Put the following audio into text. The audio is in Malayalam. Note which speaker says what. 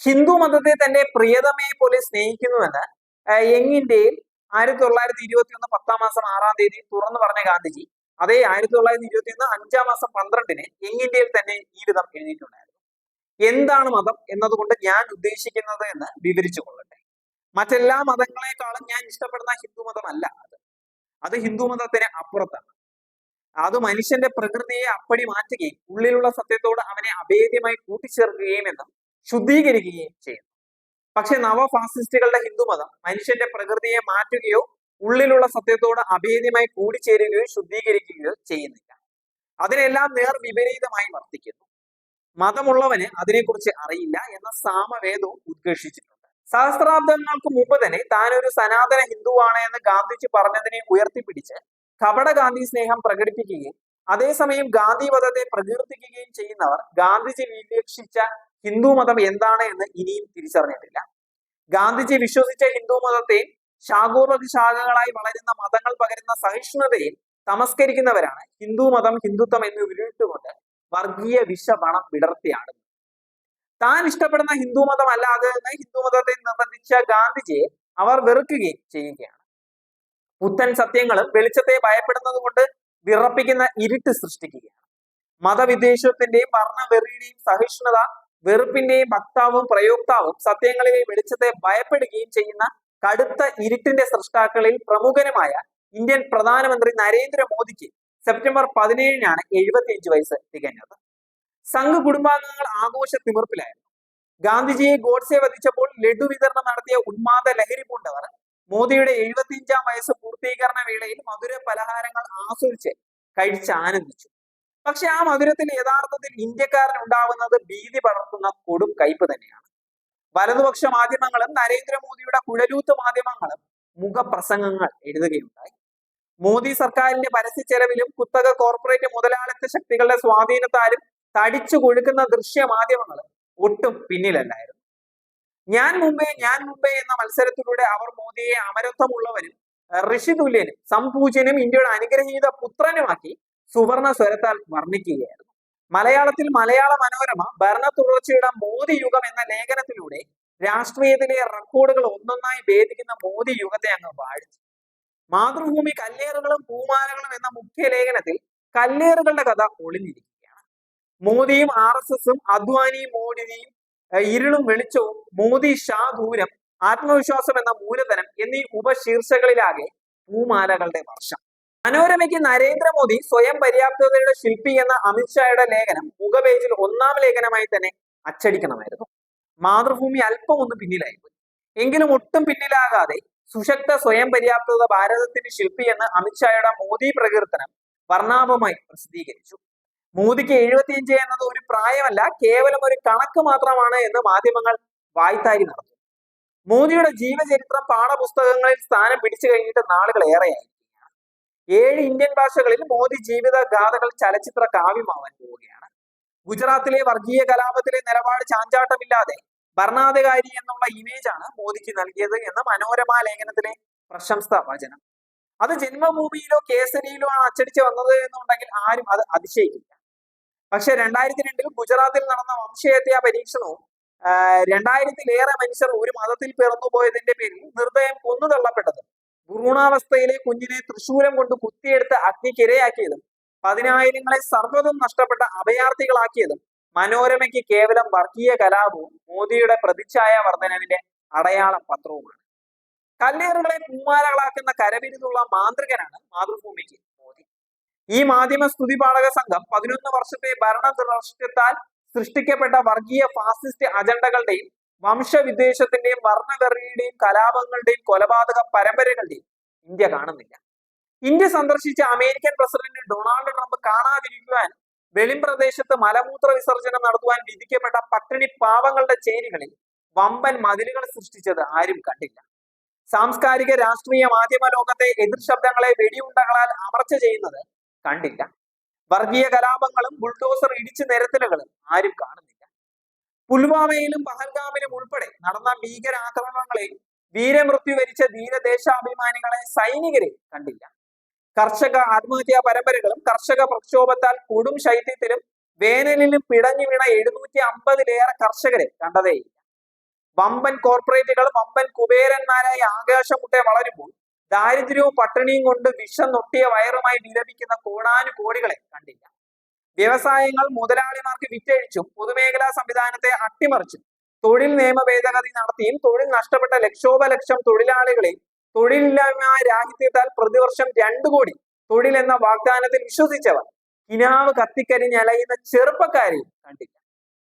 Speaker 1: ഹിന്ദു മതത്തെ തന്നെ പ്രിയതമയെ പോലെ സ്നേഹിക്കുന്നുവെന്ന് യങ്ങിന്റെയിൽ ആയിരത്തി തൊള്ളായിരത്തി ഇരുപത്തി ഒന്ന് പത്താം മാസം ആറാം തീയതി തുറന്നു പറഞ്ഞ ഗാന്ധിജി അതേ ആയിരത്തി തൊള്ളായിരത്തി ഇരുപത്തി ഒന്ന് അഞ്ചാം മാസം പന്ത്രണ്ടിന് യങ്ങിന്ത്യയിൽ തന്നെ ഈ വിധം എഴുതിയിട്ടുണ്ടായിരുന്നു. എന്താണ് മതം എന്നതുകൊണ്ട് ഞാൻ ഉദ്ദേശിക്കുന്നത് എന്ന് വിവരിച്ചു കൊള്ളട്ടെ. മറ്റെല്ലാ മതങ്ങളെക്കാളും ഞാൻ ഇഷ്ടപ്പെടുന്ന ഹിന്ദു മതമല്ല അത്. അത് ഹിന്ദു മതത്തിന് അപ്പുറത്താണ്. അത് മനുഷ്യന്റെ പ്രകൃതിയെ അപ്പടി മാറ്റുകയും ഉള്ളിലുള്ള സത്യത്തോട് അവനെ അഭേദ്യമായി കൂട്ടിച്ചേർക്കുകയും എന്നും ശുദ്ധീകരിക്കുകയും ചെയ്യുന്നു പക്ഷെ നവ ഫാസിസ്റ്റുകളുടെ ഹിന്ദുമതം മനുഷ്യന്റെ പ്രകൃതിയെ മാറ്റുകയോ ഉള്ളിലുള്ള സത്യത്തോട് അഭേദ്യമായി കൂടിച്ചേരുകയോ ശുദ്ധീകരിക്കുകയോ ചെയ്യുന്നില്ല. അതിനെല്ലാം നേർ വിപരീതമായി വർത്തിക്കുന്നു. മതമുള്ളവന് അതിനെക്കുറിച്ച് അറിയില്ല എന്ന സാമവേദവും ഉദ്ഘോഷിച്ചിട്ടുണ്ട്. സഹസ്രാബ്ദങ്ങൾക്ക് മുമ്പ് തന്നെ താൻ ഒരു സനാതന ഹിന്ദുവാണ് എന്ന് ഗാന്ധിജി പറഞ്ഞതിനെ ഉയർത്തിപ്പിടിച്ച് കപട ഗാന്ധി സ്നേഹം പ്രകടിപ്പിക്കുകയും അതേസമയം ഗാന്ധി മതത്തെ പ്രകീർത്തിക്കുകയും ചെയ്യുന്നവർ ഗാന്ധിജി വിവക്ഷിച്ച ഹിന്ദു മതം എന്താണ് എന്ന് ഇനിയും തിരിച്ചറിഞ്ഞിട്ടില്ല. ഗാന്ധിജി വിശ്വസിച്ച ഹിന്ദു മതത്തെയും ശാഖോപശാഖകളായി വളരുന്ന മതങ്ങൾ പകരുന്ന സഹിഷ്ണുതയും തമസ്കരിക്കുന്നവരാണ് ഹിന്ദു മതം ഹിന്ദുത്വം എന്ന് ഉരുട്ടുകൊണ്ട് വർഗീയ വിഷപണം വിടർത്തിയാണ് താൻ ഇഷ്ടപ്പെടുന്ന ഹിന്ദു മതം അല്ലാതെ എന്ന് ഹിന്ദു മതത്തെ നിർബന്ധിച്ച ഗാന്ധിജിയെ അവർ വെറുക്കുകയും ചെയ്യുകയാണ്. പുത്തൻ സത്യങ്ങളും വെളിച്ചത്തെ ഭയപ്പെടുന്നത് കൊണ്ട് വിറപ്പിക്കുന്ന ഇരുട്ട് സൃഷ്ടിക്കുകയാണ്. മതവിദ്വേഷത്തിന്റെയും വർണവെറിയുടെയും സഹിഷ്ണുത വെറുപ്പിന്റെയും വക്താവും പ്രയോക്താവും സത്യങ്ങളിലെ വെളിച്ചത്തെ ഭയപ്പെടുകയും ചെയ്യുന്ന കടുത്ത ഇരുട്ടിന്റെ സൃഷ്ടാക്കളിൽ പ്രമുഖനുമായ ഇന്ത്യൻ പ്രധാനമന്ത്രി നരേന്ദ്രമോദിക്ക് സെപ്റ്റംബർ പതിനേഴിനാണ് എഴുപത്തിയഞ്ച് വയസ്സ് തികഞ്ഞത്. സംഘ് കുടുംബാംഗങ്ങൾ ആഘോഷ തിമിർപ്പിലായിരുന്നു. ഗാന്ധിജിയെ ഗോഡ്സെ വധിച്ചപ്പോൾ ലഡു വിതരണം നടത്തിയ ഉന്മാദ ലഹരി പൂണ്ടവർ മോദിയുടെ എഴുപത്തിയഞ്ചാം വയസ്സ് പൂർത്തീകരണ വേളയിൽ മധുര പലഹാരങ്ങൾ ആസ്വദിച്ച് കഴിച്ച് ആനന്ദിച്ചു. പക്ഷെ ആ മധുരത്തിൽ യഥാർത്ഥത്തിൽ ഇന്ത്യക്കാരൻ ഉണ്ടാവുന്നത് ഭീതി പടർത്തുന്ന കൊടും കയ്പ് തന്നെയാണ്. വലതുപക്ഷ മാധ്യമങ്ങളും നരേന്ദ്രമോദിയുടെ കുഴലൂത്ത് മാധ്യമങ്ങളും മുഖപ്രസംഗങ്ങൾ എഴുതുകയുണ്ടായി. മോദി സർക്കാരിന്റെ പരസ്യ ചെലവിലും കുത്തക കോർപ്പറേറ്റ് മുതലാളിത്ത ശക്തികളുടെ സ്വാധീനത്താലും തടിച്ചു കൊഴുക്കുന്ന ദൃശ്യ മാധ്യമങ്ങളും ഒട്ടും പിന്നിലല്ലായിരുന്നു. ഞാൻ മുമ്പേ ഞാൻ മുമ്പേ എന്ന മത്സരത്തിലൂടെ അവർ മോദിയെ അമരത്വമുള്ളവരും ഋഷിതുല്യനും സംപൂജ്യനും ഇന്ത്യയുടെ അനുഗ്രഹീത പുത്രനുമാക്കി സുവർണ സ്വരത്താൽ വർണിക്കുകയായിരുന്നു മലയാളത്തിൽ മലയാള മനോരമ ഭരണ തുടർച്ചയുടെ മോദി യുഗം എന്ന ലേഖനത്തിലൂടെ രാഷ്ട്രീയത്തിലെ റെക്കോർഡുകൾ ഒന്നൊന്നായി ഭേദിക്കുന്ന മോദി യുഗത്തെ അങ്ങ് വാഴ്ത്തി മാതൃഭൂമി കല്ലേറുകളും പൂമാലകളും എന്ന മുഖ്യ ലേഖനത്തിൽ കല്ലേറുകളുടെ കഥ ഒളിഞ്ഞിരിക്കുകയാണ്. മോദിയും ആർ എസ് എസും അദ്വാനിയും മോഡിനിയും ഇരുളും വെളിച്ചവും മോദി ഷാ ദൂരം ആത്മവിശ്വാസം എന്ന മൂലധനം എന്നീ ഉപശീർഷകളിലാകെ പൂമാലകളുടെ വർഷം. മനോരമയ്ക്ക് നരേന്ദ്രമോദി സ്വയം പര്യാപ്തതയുടെ ശില്പി എന്ന അമിത്ഷായുടെ ലേഖനം മുഖപേജിൽ ഒന്നാം ലേഖനമായി തന്നെ അച്ചടിക്കണമായിരുന്നു. മാതൃഭൂമി അല്പം ഒന്ന് പിന്നിലായിപ്പോയി. എങ്കിലും ഒട്ടും പിന്നിലാകാതെ സുശക്ത സ്വയം പര്യാപ്തത ഭാരതത്തിന്റെ ശില്പി എന്ന് അമിത്ഷായുടെ മോദി പ്രകീർത്തനം വർണാഭമായി പ്രസിദ്ധീകരിച്ചു. മോദിക്ക് എഴുപത്തിയഞ്ച് എന്നത് ഒരു പ്രായമല്ല കേവലം ഒരു കണക്ക് മാത്രമാണ് എന്ന് മാധ്യമങ്ങൾ വായ്ത്താരി നടത്തുന്നു. മോദിയുടെ ജീവചരിത്രം പാഠപുസ്തകങ്ങളിൽ സ്ഥാനം പിടിച്ചു കഴിഞ്ഞിട്ട് നാളുകൾ ഏറെയായി. ഏഴ് ഇന്ത്യൻ ഭാഷകളിൽ മോദി ജീവിത ഗാഥകൾ ചലച്ചിത്ര കാവ്യമാവാൻ പോവുകയാണ്. ഗുജറാത്തിലെ വർഗീയ കലാപത്തിലെ നിലപാട് ചാഞ്ചാട്ടമില്ലാതെ ഭരണാധികാരി എന്നുള്ള ഇമേജ് ആണ് മോദിക്ക് നൽകിയത് എന്ന് മനോരമ ലേഖനത്തിലെ പ്രശംസ വചനം. അത് ജന്മഭൂമിയിലോ കേസരിയിലോ ആണ് അച്ചടിച്ച് വന്നത് എന്നുണ്ടെങ്കിൽ ആരും അത് അതിശയിക്കില്ല. പക്ഷെ രണ്ടായിരത്തി രണ്ടിൽ ഗുജറാത്തിൽ നടന്ന വംശഹത്യാ പരീക്ഷണവും രണ്ടായിരത്തിലേറെ മനുഷ്യർ ഒരു മതത്തിൽ പിറന്നുപോയതിന്റെ പേരിൽ നിർദ്ദയം കൊന്നുതള്ളപ്പെട്ടതും ഭ്രൂണാവസ്ഥയിലെ കുഞ്ഞിനെ തൃശൂലം കൊണ്ട് കുത്തിയെടുത്ത് അഗ്നിക്കിരയാക്കിയതും പതിനായിരങ്ങളെ സർവതും നഷ്ടപ്പെട്ട അഭയാർത്ഥികളാക്കിയതും മനോരമയ്ക്ക് കേവലം വർഗീയ കലാപവും മോദിയുടെ പ്രതിച്ഛായ വർധനവിന്റെ അടയാളം പത്രവുമാണ്. കല്ലേറുകളെ പൂമാലകളാക്കുന്ന കരവിരുതുള്ള മാന്ത്രികനാണ് മാതൃഭൂമിക്ക് മോദി. ഈ മാധ്യമ സ്തുതി പാഠക സംഘം പതിനൊന്ന് വർഷത്തെ ഭരണ തുടർച്ചത്താൽ സൃഷ്ടിക്കപ്പെട്ട വർഗീയ ഫാസിസ്റ്റ് അജണ്ടകളുടെയും വംശവിദ്വേഷത്തിന്റെയും വർണകറിയുടെയും കലാപങ്ങളുടെയും കൊലപാതക പരമ്പരകളുടെയും ഇന്ത്യ കാണുന്നില്ല. ഇന്ത്യ സന്ദർശിച്ച അമേരിക്കൻ പ്രസിഡന്റ് ഡൊണാൾഡ് ട്രംപ് കാണാതിരിക്കുവാൻ വെളിം പ്രദേശത്ത് മലമൂത്ര വിസർജനം നടത്തുവാൻ വിധിക്കപ്പെട്ട പട്ടിണി പാവങ്ങളുടെ ചേരികളിൽ വമ്പൻ മതിലുകൾ സൃഷ്ടിച്ചത് ആരും കണ്ടില്ല. സാംസ്കാരിക രാഷ്ട്രീയ മാധ്യമ ലോകത്തെ എതിർ ശബ്ദങ്ങളെ വെടിയുണ്ടകളാൽ അമർച്ച ചെയ്യുന്നത് കണ്ടില്ല. വർഗീയ കലാപങ്ങളും ബുൾഡോസർ ഇടിച്ചു നിരത്തലുകളും ആരും കാണുന്നില്ല. പുൽവാമയിലും പഹൽഗാമിലും ഉൾപ്പെടെ നടന്ന ഭീകരാക്രമണങ്ങളെ വീരമൃത്യു വരിച്ച ധീരദേശാഭിമാനികളെ സൈനികരെ കണ്ടില്ല. കർഷക ആത്മഹത്യാ പരമ്പരകളും കർഷക പ്രക്ഷോഭത്താൽ കൊടും ശൈത്യത്തിലും വേനലിലും പിടഞ്ഞു വീണ എഴുന്നൂറ്റി അമ്പതിലേറെ കർഷകരെ കണ്ടതേയില്ല വമ്പൻ കോർപ്പറേറ്റുകളും വമ്പൻ കുബേരന്മാരായി ആകാശമുട്ടെ വളരുമ്പോൾ ദാരിദ്ര്യവും പട്ടിണിയും കൊണ്ട് വിഷം നൊട്ടിയ വയറുമായി വിലപിക്കുന്ന കോടാനു കോടികളെ കണ്ടില്ല. വ്യവസായങ്ങൾ മുതലാളിമാർക്ക് വിറ്റഴിച്ചും പൊതുമേഖലാ സംവിധാനത്തെ അട്ടിമറിച്ചും തൊഴിൽ നിയമ ഭേദഗതി നടത്തിയും തൊഴിൽ നഷ്ടപ്പെട്ട ലക്ഷോപലക്ഷം തൊഴിലാളികളെ തൊഴിലില്ലായ്മ രാഹിത്യത്താൽ പ്രതിവർഷം രണ്ടു കോടി തൊഴിൽ എന്ന വാഗ്ദാനത്തിൽ വിശ്വസിച്ചവർ കിനാവ് കത്തിക്കരിഞ്ഞലയുന്ന ചെറുപ്പക്കാരെയും കണ്ടില്ല.